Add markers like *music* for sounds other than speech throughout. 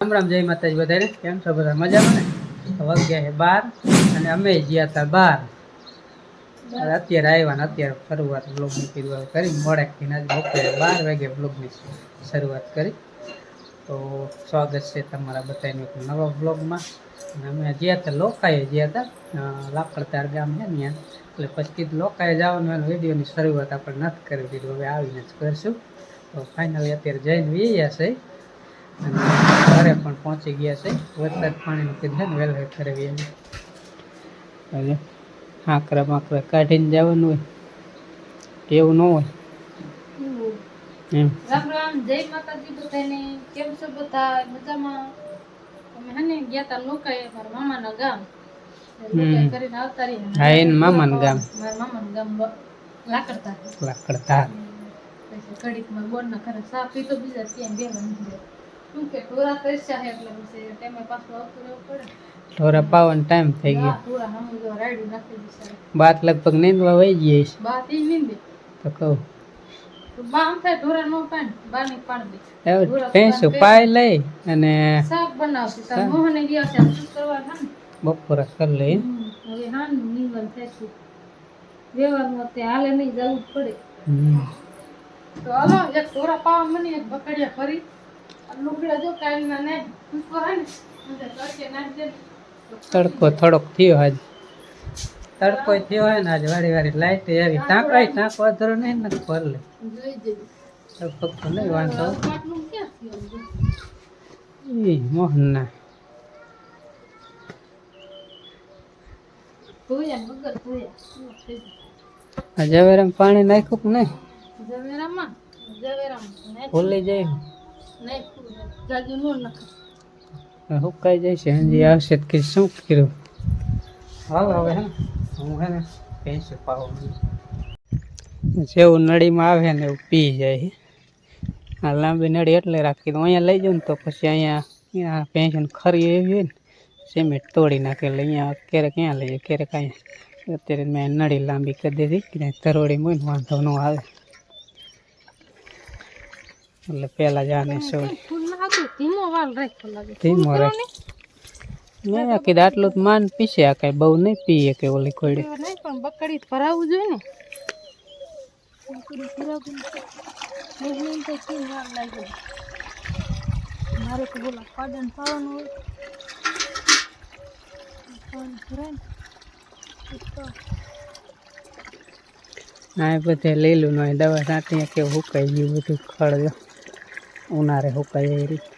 રામ રામ, જય માતાજી બધાને. કેમ છો બધા? મજામાં ને? વાગ્યા છે બાર અને અમે ગયા હતા બાર. અત્યારે આવ્યા ને અત્યારે શરૂઆત બ્લોગની શરૂઆત કરી. મોડેકથી આજ બપોરે બાર વાગે બ્લોગની શરૂઆત કરી. તો સ્વાગત છે તમારા બધાને નવા બ્લોગમાં અને અમે ગયા હતા, લોકાએ ગયા હતા લાકડતાર ગામ છે ત્યાં. એટલે પછી લોકાએ જવાનું વિડીયોની શરૂઆત આપણે નથી કરી દીધું હવે આવીને જ કરશું. તો ફાઇનલી અત્યારે જઈને વીયા છે. અને ઘરે પણ પહોંચી ગયા છે. વરસાદ પાણીનું કીધું ને વહેલા વ્યા હવે આકરા માકરા કાઢીને જવાનું હોય. એવું ન હોય. એમ. રામ રામ જય માતાજી બધાને. કેમ છો બધા? મજામાં? અમે હે ગયા તા લોકાએ મારા મામાના ગામ. કરીને આવતા રહીને હા એને મામાનું ગામ. મારા મામાનું ગામ લાકડતા લાકડતા પછી ઘડીકમાં બોરના ઘરે સા પીતો બીજા ત્યાં નીકળે પાવન ટાઈમ થઈ ગયો. બાત લગભગ નીંદવા વહી ગઈ છે તી કહું. બપોરે કરી લઈ તો હાલો એક થોડા પાવ મને એક બકડિયા ફરી. તડકે થોડોક થયો આજ. તડકો થયો હોય ને આજ વારી વારી લાઈટ આવી. ટાંકો ટાંકો અધરો નહીં ને ખોલ લે ફક્ત નહીં વાંધો. એ મોહનના. ઝવેરામાં પાણી નાખ્યું કે નહીં? જવેરામાં? જવેરામ ભૂલી જાય હુકાઈ જાય છે હજી આવશે કે શું કર્યું? હાલ હવે હે હું હે ને ભેંસું પાવું જેવું નળીમાં આવે ને એવું પી જાય આ લાંબી નળી એટલે રાખી દઉં. અહીંયા લઈ જાઉં ને તો પછી અહીંયા ભેંસને ખરી એવી હોય ને સિમેન્ટ તોડી નાખે એટલે અહીંયા ક્યારેક ક્યાં લઈએ? ક્યારેક અહીંયા અત્યારે મેં નળી લાંબી કરી દીધી. તરોડી મૂકીને વાંધો ન આવે. એટલે પેલા જ આને છોડી ફૂલ ના હતું ધીમો રાખ. મેં કીધું આટલું માન પીસે આ કાંઈ બહુ નહીં પીએ કે ઓલી કોઈ નહીં પણ બકડી ભરાવું જોઈએ ને. મારે તો બોલા પાડન પાવાનું હોય. પાડન ભરાય ને. આ બધે લીલું નો દવા છાંટીએ કે હુકાઈ ગયું બધું ખળ ઉનાળે હુકાય એ રીતે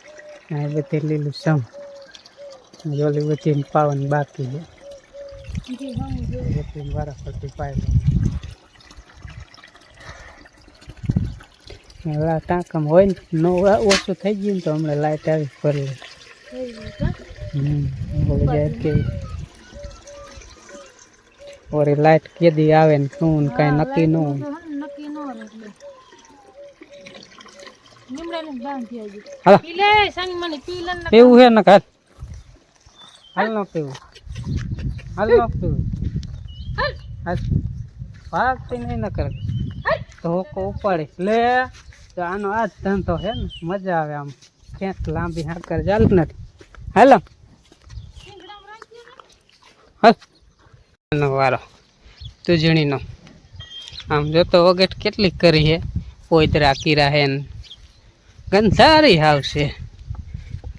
આ બધે લીલું સમ. ઓલી બધી પાવન બાકી છે. જે હમ જોઈએ. બધી વારા પાય હવે આ હોય ને નો ઓછું થઈ ગયું ને તો હમણાં લાઇટ આવી ફરી? હમ જાય કેવી ઓરી લાઇટ કેદી આવે ને શું ને કાંઈ નક્કી ન હોય તો હે ને નક્કી ન હોય એટલે. લીમડાને બાંધી આવજો. હાલો પી લે, સાની માની પી લે ને પીવું છે ને કાલ હાલ ન પીવું હાલ ન પીવું હાલ. હાલ ભાગતી નહીં ન કરે તો હોકો ઉપાડીશ લે તો આનો આ જ ધંધો છે ને મજા આવે આમ ખેંચ લાંબી હાકર ચાલ નથી હાલો હાલ એનો વારો, તુજણીનો. આમ જોતો વગેટ કેટલી કરી છે પોઈતરા, કીરા હે ને. ગંધારી આવશે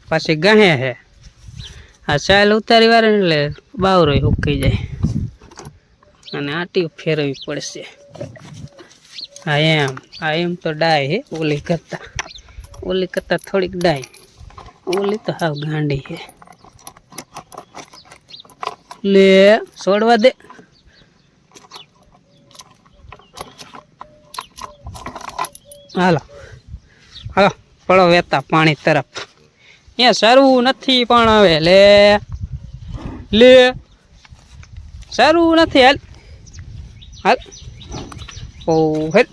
પાછી ગહે હે. આ ચાલ ઉતારી વાર એટલે બાવરો ઉકી જાય. અને આટી ફેરવવી પડશે. હા એમ, આ એમ તો ડાય હે, ઓલી કરતા. ઓલી કરતા થોડીક ડાય. ઓલી તો હાવ ગાંડી હે. લે છોડવા દે. હાલો. હાલો, પડો વેતા પાણી તરફ. અહીંયા સરવું નથી પણ હવે લે. લે. સરવું નથી, હાલ. હાલ. ઓ, હેલ.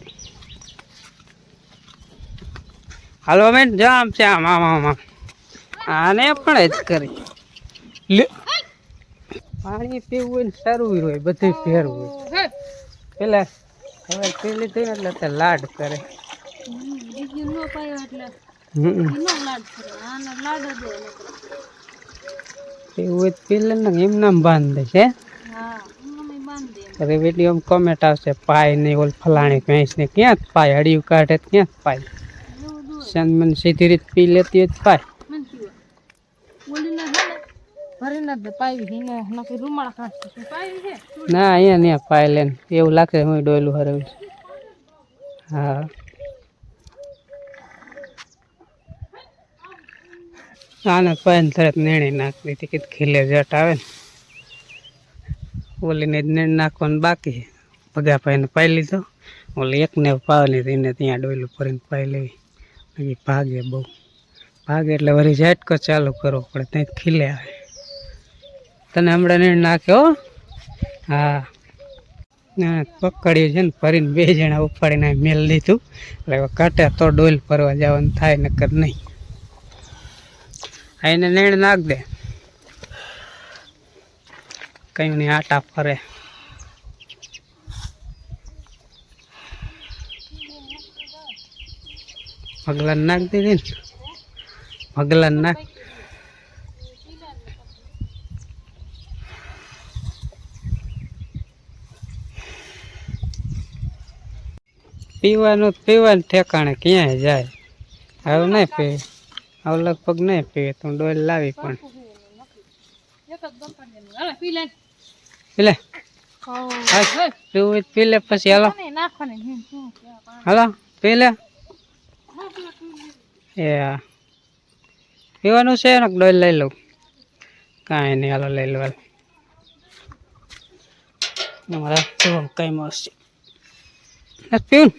હાલવા મેં જામ છે આમ આમ આમ. આને પણ જ કરી. લે. પાણી પીવું હોય ને સરવું હોય બધું ફેરવું હોય. પેલા હવે પેલી લીધું એટલે તે લાડ કરે. ન એવું હોય પી લે ને એમ નામ બાંધ છે વીડિયો કોમેન્ટ આવશે પાય નહીં ઓલ ફલાણી ભેંસ ને ક્યાં જ પાય? હડિયું કાઢે ક્યાં જ પાય? સનમન સીધી રીત પી લેતી હોય પાય મને પીવા બોલીને હે ને ભરીને જ પાવી હિને નકરી રૂમાળ કાઢશે શું પાવી છે? ના અહીંયા ત્યાં પાય લે એવું લાગે હું ડોયલું હરવી હા. આને પાય ને તરત નેણી નાખી દીધી કીધું ખીલે જટ આવે ને. ઓલીને જ નેણ નાખવાનું બાકી બધા પગા પાઈને પાઈ લીધો. ઓલી એકને પાવાની હતી એને ત્યાં ડોયલું ભરીને પાઈ લેવી. બાકી ભાગે બહુ. ભાગે એટલે વળી ઝાટકો ચાલુ કરવો પડે ત્યાં ખીલે આવે. તને હમણાં નેણ નાખ્યો, હો? પકડ્યું છે ને ફરીને બે જણા ઉપાડીને મેલ દીધું એટલે કાંટે તો ડોલ ફરવા જવાનું થાય, નકર નહીં. એને નેણ નાખ દે. કઈ નહીં, આટા ફરે. પગલા નાખ દીધી ને. પગલા નાખ. પીવાનું પીવાનું ઠેકાણે ક્યાંય જાય. હવે નહીં પીવે. હવે લગભગ નહીં પીવે. તું ડોલ લાવી પણ. લે પીલે પીવું હોય પી લે પછી. હાલો. હાલો લે પેલા. લે. એ પીવાનું છે ને ડોલ લઈ લઉં. કાંઈ નહીં હાલો લઈ અમારા પીવું કઈ મળશે નથી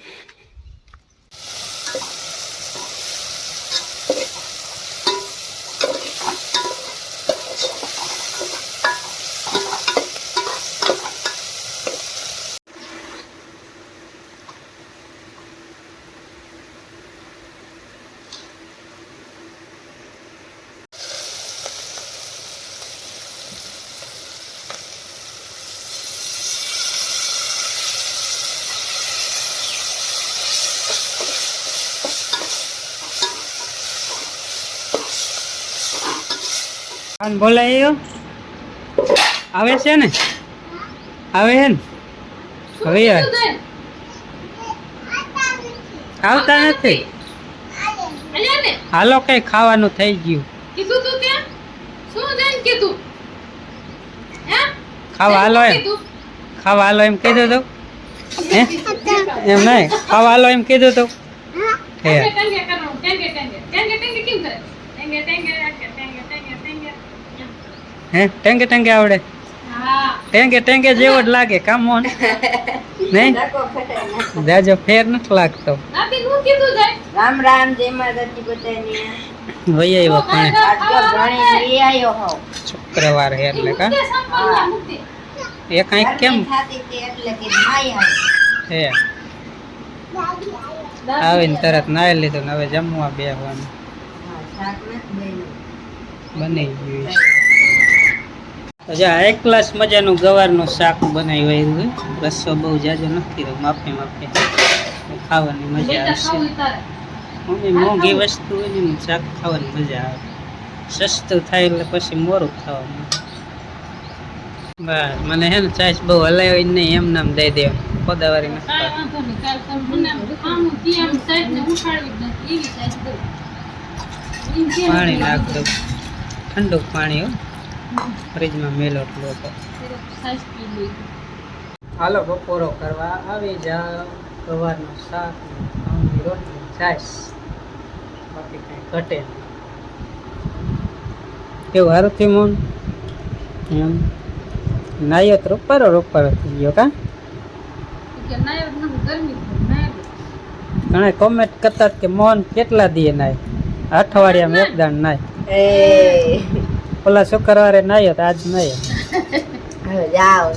કાન બોલાયો આવે છે ને? આવે છે ને? હવે આવતા નથી. હાલો કઈ ખાવાનું થઈ ગયું. કીધું તું ત્યાં શું જઈને કીધું? હે? ખાવા હાલો એમ. કીધું. ખાવા હાલો એમ કીધું તું. હે? એમ નહીં. ખાવા હાલો એમ કીધું તું. હે. હે? ટેંગે ટેંગે આવડે? હા. ટેંગે ટેંગે જેવો જ લાગે કામ ઓન *laughs* નહીં? જાજો ફેર નથી લાગતો. રામ રામ જય માતાજી બધાને. હોય એવો પણ શુક્રવાર હે એટલે કા? એ કઈ કેમ? હે. આવીને તરત નાઈ લીધું ને હવે જમવા બેહવાનું. બની ગયું છે. તો આ એક ગ્લાસ મજાનું ગવારનું શાક બનાવી હોય રસો બહુ જાજો નથી રહ્યો. માપે માપે ખાવાની મજા આવશે. મમ્મી મોંઘી વસ્તુ હોય ને શાક ખાવાની મજા આવે. સસ્તું થાય એટલે પછી મોરું ખાવાનું. બસ મને હે ને ચાઈસ બહુ હલાવી હોય નહીં એમ નામ દઈ દેવા પદાવારી નથી પાણી નાખ દઉં? ઠંડુ પાણી હો. ફ્રીજમાં મેલો એટલો તો સાઈઝ પી લઈ હાલો બપોરો કરવા આવી જા સવારનો શાક ઘઉંની રોટલી છાશ. બાકી કાંઈ ઘટે કેવું સારું થયું મોન? એમ. નાયો તો રોપારો રોપારો થઈ ગયો કા. ઘણા કોમેન્ટ કરતા કે મોહન કેટલા દીએ નાય અઠવાડિયામાં એક દાણ નાય. એ. ઓલા શુક્રવારે નાયો તો આજ નાયો હવે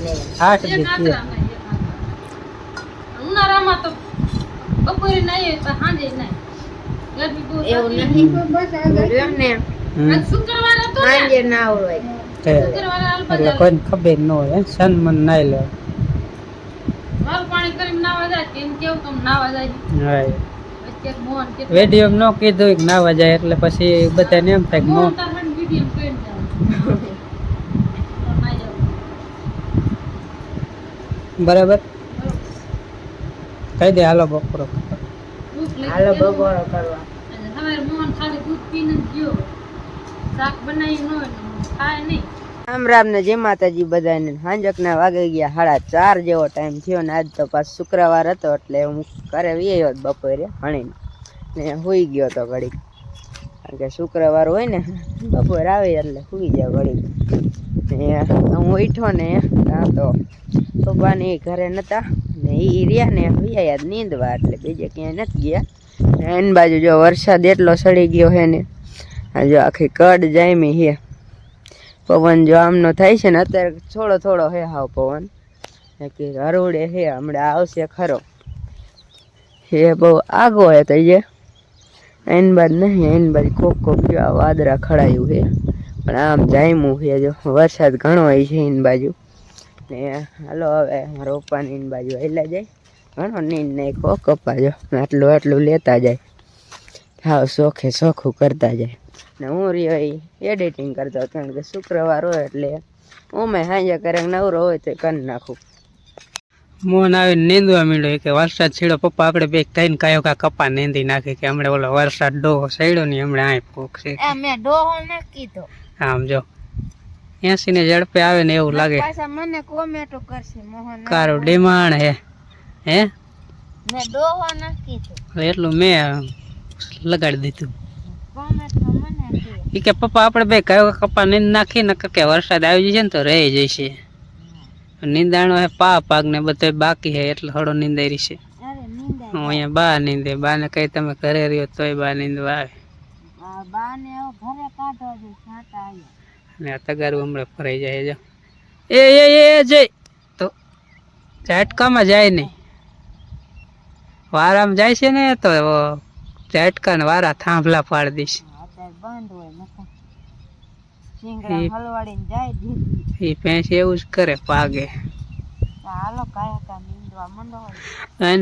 ને. આઠ દી થયા. નાય, એક આંતરા. ઉનાળામાં તો બપોરે નાહીએ તો સાંજે નાય. ગરમી બહુ એવું નહીં ને આજ શુક્રવાર સાંજે ના હોય. એટલે કોઈને ખબર ન હોય? સન મન નાઈ લે. વાલ પાણી કરીને નાવા જાય કેવું તમે નાવા વીડિયો ન કીધું કે નાવા જાય એટલે પછી બધાને એમ થાય કે નો બરાબર? કહી દે હાલો બપોરો હાલો. બપોરો કરવા. સવારે મોહન ખાલી દૂધ પીને ગયો. શાક બનાવી ન ખાય નહીં. રામ રામ ને જય માતાજી બધાને હાંજક ના વાગે ગયા, સાડા ચાર જેવો ટાઈમ થયો ને આજ તો પાછો શુક્રવાર હતો એટલે હું ઘરે વ્યાયો બપોરે હણીને. ને હુઈ ગયો તો ઘડીક. કારણ કે શુક્રવાર હોય ને, બપોર આવે એટલે હુઈ જાવ ઘડીક. ને હું ઉઠો ને, ત્યાં તો પપ્પાની ઘરે નતા, ને એ રહ્યા ને વ્યાયા જ નીંદવા એટલે બીજે ક્યાંય નથી ગયા. ને એની બાજુ જો વરસાદ એટલો સડી ગયો હે ને જો આખી કડ જામી હે. પવન જો આમનો થાય છે ને, અત્યારે થોડો થોડો હે હાવ પવન. કે હરોડે હે, હમણાં આવશે ખરો. હે બહુ આગો હે તો એ એન બાદ નહીં, એન બાદ કોક કોક આ વાદળા ખડાયું છે પણ આમ જાયમું છે જો, વરસાદ ઘણો હોય છે એન બાજુ. ને હાલો હવે મારા પપ્પાની એન બાજુ હેલા જાય. ઘણો નીંદ નાખો કપા જો, આટલું આટલું લેતા જાય. હાવ શોખે શોખું કરતા જાય. ને હું રહ્યો એ એડિટિંગ કરતો કારણ કે શુક્રવાર હોય એટલે હું મેં સાંજે કરે નવરો હોય તો કરી નાખું. મોન આવીને નીંદવા માંડ્યો કે વરસાદ છેડો પપ્પા આપણે બે થઈને કયો કા કપા નીંદી નાખી કે હમણાં ઓલો વરસાદ ડોહો સડ્યો ને હમણાં આય ફૂક છે. મેં ડોહો ને કીધો આમ જો એસી ને ઝડપે આવે ને એવું લાગે. મને કોમેટો કરશે મોહન કારો ડિમાન્ડ હે હે? મેં ડોહો ને કીધું એટલું મેં લગાડી દીધું. કહે એ કે પપ્પા આપણે બે કયો કપ્પા નીંદ નાખી નકર કે વરસાદ આવી જશે ને તો રહી જશે. નિંદાણો હે પા પાક ને બધો બાકી હે એટલે થોડો નિંદાઈ રહી છે. અરે હું અહીંયા બા નીંદે બા ને કઈ તમે ઘરે રહ્યો તોય બા નીંદવા આવે. આ તગારું હમણાં ફરાઈ જાય જો. એ એ એ જય. તો ઝાટકામાં જાય નહીં વારામાં જાય છે ને તો ઝાટકા ને વારા થાંભલા પાડી દઈશ અત્યારે બંધ હોય નકર એ- હલવાડીને જાય દીધી. એ ભેંસ એવું જ કરે પાગે. હાલો કાયા કા નીંદવા મંડો હોય. એન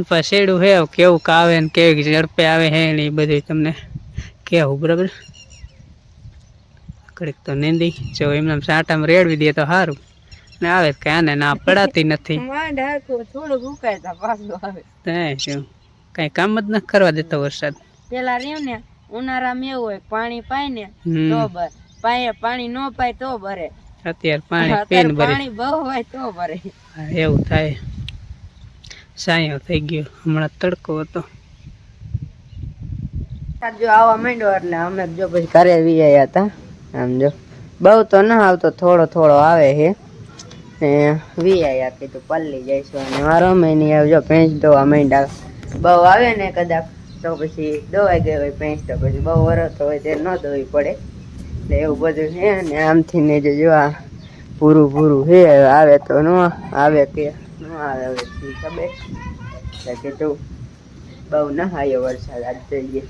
હે કેવું કાવે ને કેવી ઝડપે આવે હે ને એ બધું તમને કેવું બરાબર? કડીક તો નીંદી જો એમને સાટામાં રેડવી દે તો સારું ને આવે કે આને ના પડાતી નથી. *laughs* થોડુંક ઉકાય પાછું આવે. તે શું કઈ કામ જ ના કરવા દેતો વરસાદ. પેલા રહ્યું ને ઉનાળામાં એવું હોય પાણી પાય ને તો પાય પાણી નો પાય તો ભરે. અત્યારે પાણી પીને ભરી. પાણી બહુ હોય તો ભરે. એવું થાય. સાયો થઈ ગયો. હમણાં તડકો હતો. જો આવવા માંડ્યો એટલે અમે જો પછી ઘરે વી આવ્યા હતા. આમ જો. બહુ તો ના આવતો થોડો થોડો આવે છે ને વી આવ્યા કીધું પલ્લી જઈશું અને મારો નહીં આવજો ભેંસ ધોવા માંડ્યા. બહુ આવે ને કદાચ તો પછી દોવાઈ ગયો હોય ભેંસ તો પછી બહુ વરસ હોય તે ન દોવી પડે. એટલે એવું બધું છે ને આમથી ને જો આ પૂરું પૂરું છે આવે તો ન આવે કે ન આવે હવે ખબર? એટલે કીધું બહુ નહાયો વરસાદ, આજ જોઈએ